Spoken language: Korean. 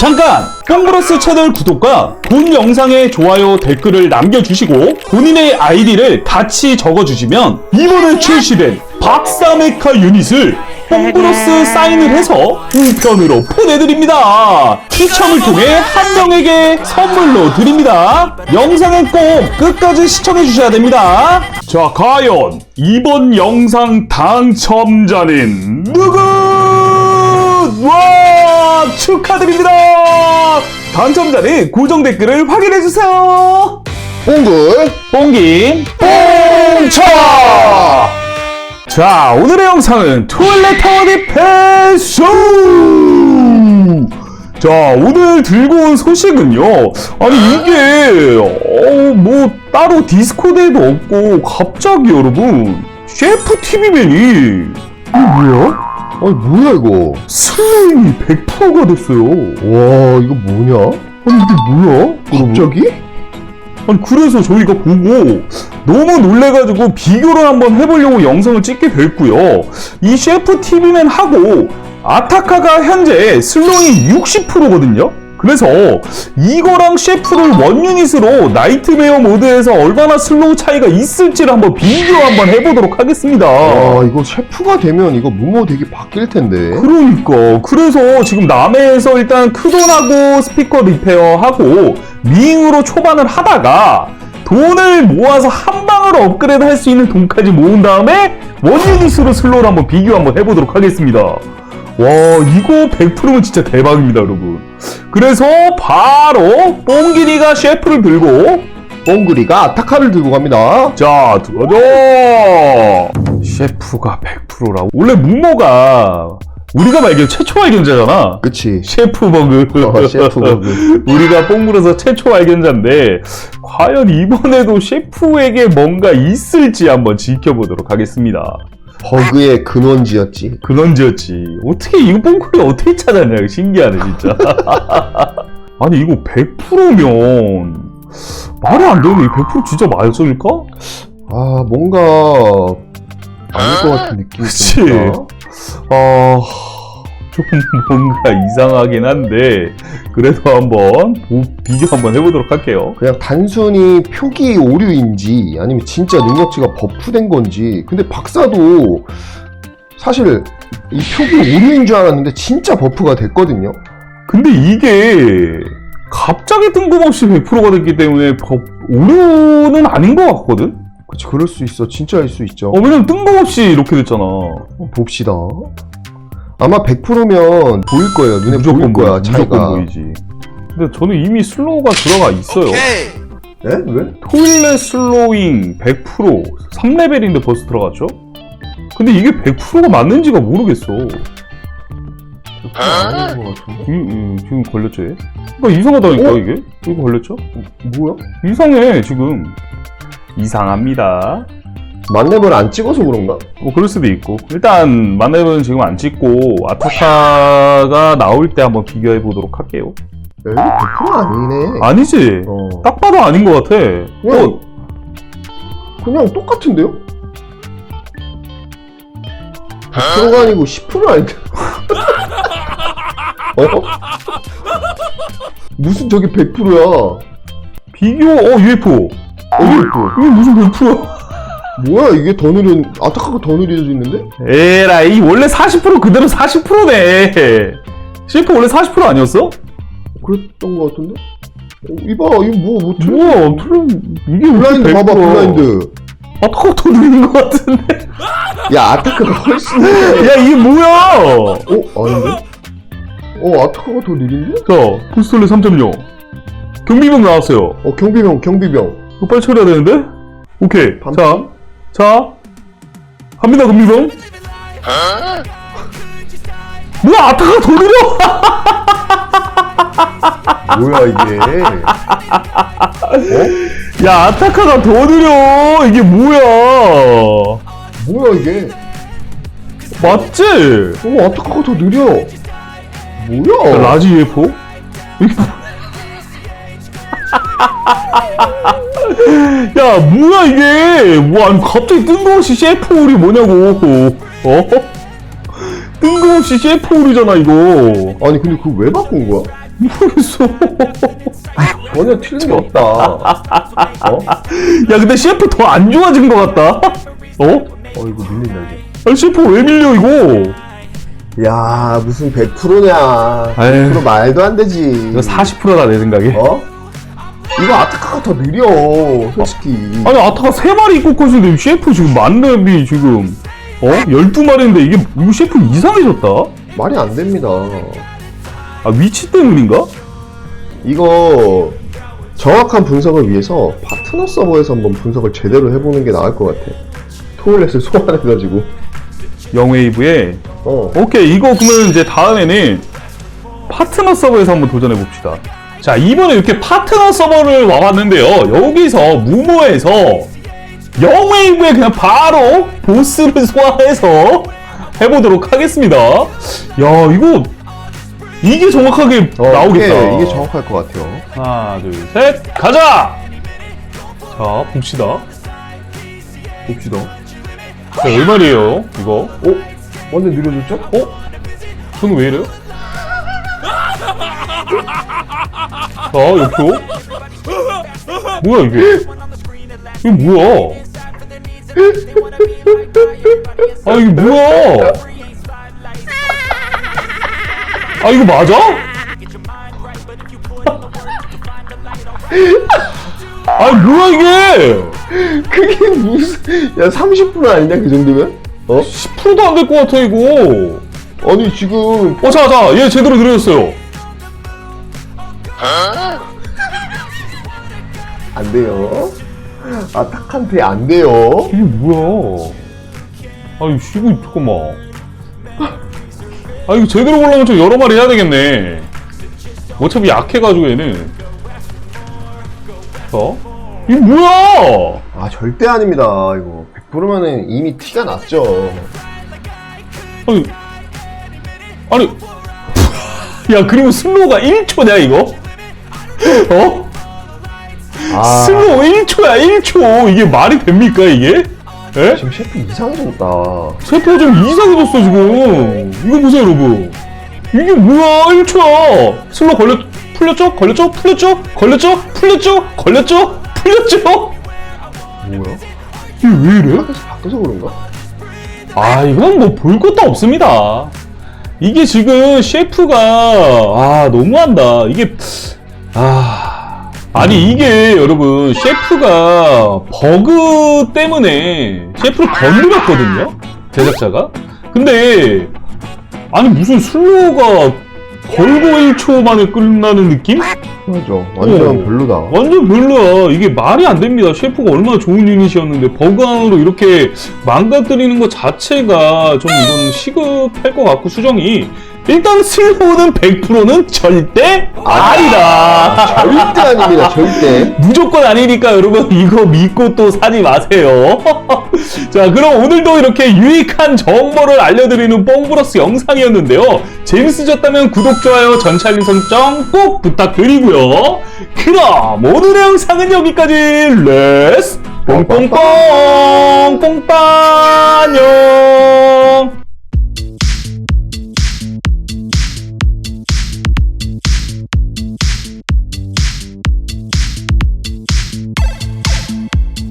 잠깐! 뽕브로스 채널 구독과 본 영상에 좋아요 댓글을 남겨주시고 본인의 아이디를 같이 적어주시면 이번에 출시된 박사메카 유닛을 뽕브로스 사인을 해서 우편으로 보내드립니다. 추첨을 통해 한 명에게 선물로 드립니다. 영상은 꼭 끝까지 시청해주셔야 됩니다. 자, 과연 이번 영상 당첨자는 누구? 와 축하드립니다. 당첨자는 고정 댓글을 확인해주세요. 뽕글. 뽕김 뽕차. 자 오늘의 영상은 투일렛 타워 디펜스 자 오늘 들고 온 소식은요. 아니 이게 어, 뭐 따로 디스코드에도 없고 갑자기 여러분 셰프 TV맨이 이게 뭐야? 아니 뭐야 이거 슬레임이 100%가 됐어요. 와 이거 뭐냐 아니 이게 뭐야? 갑자기? 아니 그래서 저희가 보고 너무 놀래가지고 비교를 한번 해보려고 영상을 찍게 됐고요. 이 셰프 TV맨 하고 아타카가 현재 슬로잉 60%거든요. 그래서 이거랑 셰프를 원 유닛으로 나이트메어 모드에서 얼마나 슬로우 차이가 있을지를 한번 비교 한번 해보도록 하겠습니다. 와 이거 셰프가 되면 이거 무모 되게 바뀔 텐데. 그러니까. 그래서 지금 남해에서 일단 크돈하고 스피커 리페어하고 미잉으로 초반을 하다가 돈을 모아서 한 방으로 업그레이드 할 수 있는 돈까지 모은 다음에 원 유닛으로 슬로우를 한번 비교 한번 해보도록 하겠습니다 와 이거 100%면 진짜 대박입니다 여러분. 그래서 바로 뽕기니가 셰프를 들고 뽕글이가 아타카를 들고 갑니다. 자 들어줘 셰프가 100%라고? 원래 무모가 우리가 발견 최초 발견자잖아. 그치. 셰프 버그. 어, 셰프 버그. 우리가 뽕물에서 최초 발견자인데 과연 이번에도 셰프에게 뭔가 있을지 한번 지켜보도록 하겠습니다 버그의 근원지였지. 근원지였지. 어떻게 이거 뽕쿨이 어떻게 찾았냐 신기하네 진짜. 아니 이거 100%면 말이 안 되는데 100% 진짜 맞을까? 아 뭔가 아닐 것 같은 느낌이 그치. 어... 좀 뭔가 이상하긴 한데 그래도 한번 보- 비교 한번 해보도록 할게요. 그냥 단순히 표기 오류인지 아니면 진짜 능력치가 버프된 건지 근데 박사도 사실 이 표기 오류인 줄 알았는데 진짜 버프가 됐거든요 근데 이게 갑자기 뜬금없이 100%가 됐기 때문에 법- 오류는 아닌 것 같거든? 그치 그럴 수 있어 진짜일 수 있죠 어, 왜냐면 뜬금없이 이렇게 됐잖아. 봅시다. 아마 100%면 보일 거예요. 눈에 보일 거야, 보이- 차이가. 무조건 보이지. 근데 저는 이미 슬로우가 들어가 있어요. 에? 왜? 토일렛 슬로잉 100% 3레벨인데 벌써 들어갔죠? 근데 이게 100%가 맞는지가 모르겠어. 아닌 것 같은데? 이- 이- 지금 걸렸죠 얘? 그러니까 이상하다니까 어? 이게 이거 걸렸죠? 뭐야? 이상해 지금 이상합니다 만렙을 안 찍어서 그런가? 뭐 그럴 수도 있고 일단 만렙은 지금 안 찍고 아타카가 나올 때 한번 비교해 보도록 할게요 에이, 100% 아니네. 아니지 어. 딱 봐도 아닌 것 같아 그냥, 어, 그냥 똑같은데요? 100%가 아니고 10% 아닌데? 어? 무슨 저게 100%야? 비교 어 UFO 어, UFO. 이게 무슨 100%야 뭐야, 이게 더 느린, 아타카가 더 느려지는데? 에라이 원래 40% 그대로 40%네 실프 원래 40% 아니었어? 그랬던 것 같은데? 어, 이봐, 이거 뭐, 뭐, 틀린 뭐야 틀린 이게 왜 블라인드 봐봐 100%야? 블라인드 아타카가 더 느린 것 같은데 야 아타카가 훨씬 느려 야 이게 뭐야 어? 아닌데? 어 아타카가 더 느린데? 자 보스톨레 3.0 경비병 나왔어요 어 경비병 경비병 이거 빨리 처리해야 되는데? 오케이. 밤- 자, 자, 갑니다, 금미병. 뭐야, 아타가 더 느려! 뭐야 이게 어? 야, 아타카가 더 느려! 이게 뭐야! 뭐야 이게 맞지? 어 아타카가 더 느려 뭐야 라지 UFO? 야, 뭐야, 이게! 뭐, 아니, 갑자기 뜬금없이 셰프홀이 뭐냐고. 어? 뜬금없이 셰프홀이잖아, 이거. 아니 근데 그거 왜 바꾼 거야? 모르겠어. 전혀 틀린 게 없다. 어? 야, 근데 CF 더 안 좋아진 것 같다. 어? 어 이거 밀린다 이거. 아, CF 왜 밀려 이거? 야 무슨 100%냐. 에휴. 100% 말도 안 되지. 이거 40%다 내 생각에. 어? 이거 아타카가 더 느려 솔직히. 아니 아타가 3마리 입고 컷인데 CF 지금 만렙이 지금 어? 12마리인데 이게 이거 CF 이상해졌다? 말이 안 됩니다. 아 위치 때문인가? 이거 정확한 분석을 위해서 파트너 서버에서 한번 분석을 제대로 해보는 게 나을 것 같아. 토일렛을 소환해가지고. 영웨이브에 어. 오케이 이거 그러면 이제 다음에는 파트너 서버에서 한번 도전해 봅시다 자 이번에 이렇게 파트너 서버를 와봤는데요 여기서 무모에서 영웨이브에 그냥 바로 보스를 소환해서 해보도록 하겠습니다 야 이거 이게 정확하게 어, 나오겠다 이게, 이게 정확할 것 같아요. 하나 둘 셋 가자 자 봅시다 봅시다. 자 얼마리에요 이거 어? 완전 느려졌죠? 어? 저는 왜 이래요? 자, 옆으로. 뭐야, 이게? 이게 뭐야? 아, 이게 뭐야? 아, 이거 맞아? 아, 뭐야, 이게? 그게 무슨, 야, 30% 아니냐, 그 정도면? 어? 10%도 안 될 것 같아, 이거. 아니, 지금, 어, 자, 자, 얘 제대로 느려졌어요. 안 돼요. 아타칸테 안 돼요. 이게 뭐야? 아이 이거 잠깐만. 아 이거 제대로 보려면 좀 여러 마리 해야 되겠네. 어차피 약해가지고 얘는. 어? 이게 뭐야? 아, 절대 아닙니다. 이거. 100%면은 이미 티가 났죠. 아니, 아니, 야 그리고 슬로우가 1초냐 이거? 어? 아, 슬로우 1초야 1초 이게 말이 됩니까 이게? 에? 지금 셰프 이상해졌다. 세포가 좀 이상해졌어 지금 이거 보세요 여러분 이게 뭐야 1초야 슬로 걸렸 풀렸죠? 걸렸죠? 풀렸죠? 걸렸죠? 풀렸죠? 걸렸죠? 풀렸죠? 뭐야? 이게 왜 이래? 바꿔서, 바꿔서 그런가? 아 이건 뭐 볼 것도 없습니다 이게 지금 셰프가 아 너무한다 이게 아 아니 이게 여러분 셰프가 버그 때문에 셰프를 건드렸거든요 제작자가 근데 아니 무슨 슬로우가 걸고 1초 만에 끝나는 느낌? 맞아. 완전 어. 별로다. 완전 별로야. 이게 말이 안 됩니다. 셰프가 얼마나 좋은 유닛이었는데 버그 안으로 이렇게 망가뜨리는 것 자체가 좀 이건 시급할 것 같고 수정이 일단 슬로우는 100%는 절대 아니다. 절대 아닙니다, 절대. 무조건 아니니까 여러분 이거 믿고 또 사지 마세요. 자 그럼 오늘도 이렇게 유익한 정보를 알려드리는 뽕브러스 영상이었는데요. 재밌으셨다면 구독, 좋아요, 전체 알림 설정 꼭 부탁드리고요. 그럼 오늘의 영상은 여기까지. 렛츠 뽕뽕뽕 뽕빵